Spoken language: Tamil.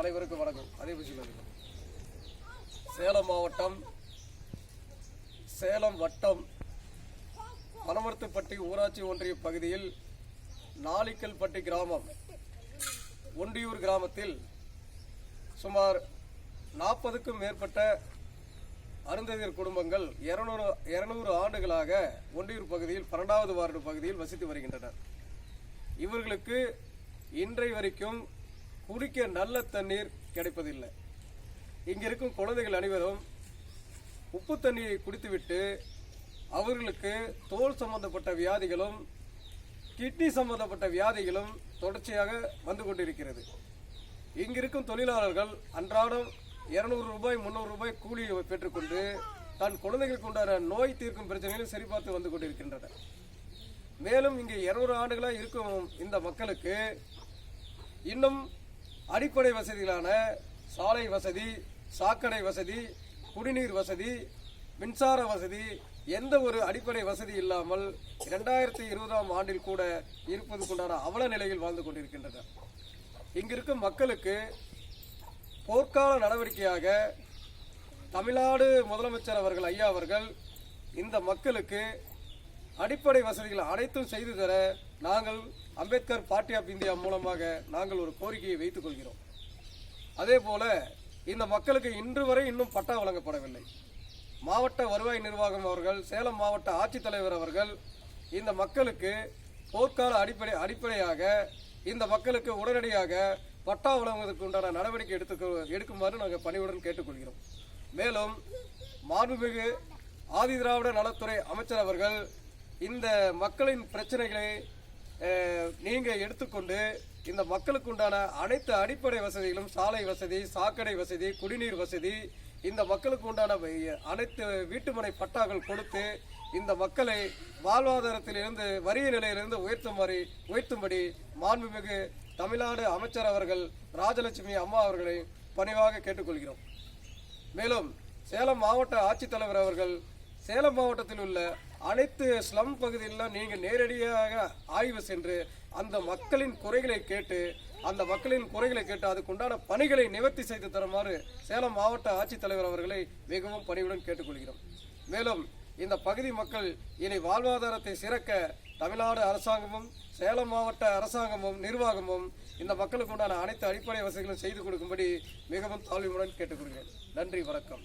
அனைவருக்கும் வணக்கம். அதே சேலம் மாவட்டம் சேலம் வட்டம் பனமரத்துப்பட்டி ஊராட்சி ஒன்றிய பகுதியில் நாளிக்கல்பட்டி கிராமம் ஒண்டியூர் கிராமத்தில் சுமார் நாற்பதுக்கும் மேற்பட்ட அருந்ததியர் குடும்பங்கள் இருநூறு இருநூறு ஆண்டுகளாக ஒண்டியூர் பகுதியில் பன்னெண்டாவது வார்டு பகுதியில் வசித்து வருகின்றனர். இவர்களுக்கு இன்றை வரைக்கும் குடிக்க நல்ல தண்ணீர் கிடைப்பதில்லை. இங்கே இருக்கும் குழந்தைகள் அனைவரும் உப்பு தண்ணியை குடித்துவிட்டு அவர்களுக்கு தோல் சம்பந்தப்பட்ட வியாதிகளும் கிட்னி சம்பந்தப்பட்ட வியாதிகளும் தொடர்ச்சியாக வந்து கொண்டிருக்கிறது. இங்கிருக்கும் தொழிலாளர்கள் அன்றாடம் இரநூறு ரூபாய் முந்நூறு ரூபாய் கூலியை பெற்றுக்கொண்டு தன் குழந்தைகளுக்கு உண்டான நோய் தீர்க்கும் பிரச்சனைகளும் சரிபார்த்து வந்து கொண்டிருக்கின்றனர். மேலும் இங்கே இருநூறு ஆண்டுகளாக இருக்கும் இந்த மக்களுக்கு இன்னும் அடிப்படை வசதிகளான சாலை வசதி சாக்கடை வசதி குடிநீர் வசதி மின்சார வசதி எந்த ஒரு அடிப்படை வசதி இல்லாமல் இரண்டாயிரத்தி இருபதாம் ஆண்டில் கூட இருப்பதுக்குண்டான அவல நிலையில் வாழ்ந்து கொண்டிருக்கின்றனர் இங்கிருக்கும் மக்களுக்கு போர்க்கால நடவடிக்கையாக தமிழ்நாடு முதலமைச்சர் அவர்கள் ஐயா அவர்கள் இந்த மக்களுக்கு அடிப்படை வசதிகள் அனைத்தும் செய்து தர நாங்கள் அம்பேத்கர் பார்ட்டி ஆஃப் இந்தியா மூலமாக நாங்கள் ஒரு கோரிக்கையை வைத்துக் கொள்கிறோம். அதே போல இந்த மக்களுக்கு இன்று வரை இன்னும் பட்டா வழங்கப்படவில்லை. மாவட்ட வருவாய் நிர்வாகம் அவர்கள் சேலம் மாவட்ட ஆட்சித்தலைவர் அவர்கள் இந்த மக்களுக்கு போர்க்கால அடிப்படை அடிப்படையாக இந்த மக்களுக்கு உடனடியாக பட்டா வழங்குவதற்கு உண்டான நடவடிக்கை எடுத்துக்க எடுக்குமாறு நாங்கள் பணிவுடன் கேட்டுக்கொள்கிறோம். மேலும் மாண்புமிகு ஆதிதிராவிட நலத்துறை அமைச்சர் அவர்கள் இந்த மக்களின் பிரச்சனைகளை நீங்கள் எடுத்துக்கொண்டு இந்த மக்களுக்கு உண்டான அனைத்து அடிப்படை வசதிகளும் சாலை வசதி சாக்கடை வசதி குடிநீர் வசதி இந்த மக்களுக்கு உண்டான அனைத்து வீட்டுமனை பட்டாக்கள் கொடுத்து இந்த மக்களை வாழ்வாதாரத்திலிருந்து வறிய நிலையிலிருந்து உயர்த்துமாறு உயர்த்தும்படி மாண்புமிகு தமிழ்நாடு அமைச்சர் அவர்கள் ராஜலட்சுமி அம்மா அவர்களை பணிவாக கேட்டுக்கொள்கிறோம். மேலும் சேலம் மாவட்ட ஆட்சித்தலைவர் அவர்கள் சேலம் மாவட்டத்தில் உள்ள அனைத்து ஸ்லம் பகுதிகளிலும் நீங்கள் நேரடியாக ஆய்வு சென்று அந்த மக்களின் குறைகளை கேட்டு அந்த மக்களின் குறைகளை கேட்டு அதுக்குண்டான பணிகளை நிவர்த்தி செய்து தருமாறு சேலம் மாவட்ட ஆட்சித்தலைவர் அவர்களை மிகவும் பணிவுடன் கேட்டுக்கொள்கிறோம். மேலும் இந்த பகுதி மக்கள் இனி வாழ்வாதாரத்தை சிறக்க தமிழ்நாடு அரசாங்கமும் சேலம் மாவட்ட அரசாங்கமும் நிர்வாகமும் இந்த மக்களுக்கு உண்டான அனைத்து அடிப்படை வசதிகளும் செய்து கொடுக்கும்படி மிகவும் தாழ்மையுடன் கேட்டுக்கொள்கிறேன். நன்றி வணக்கம்.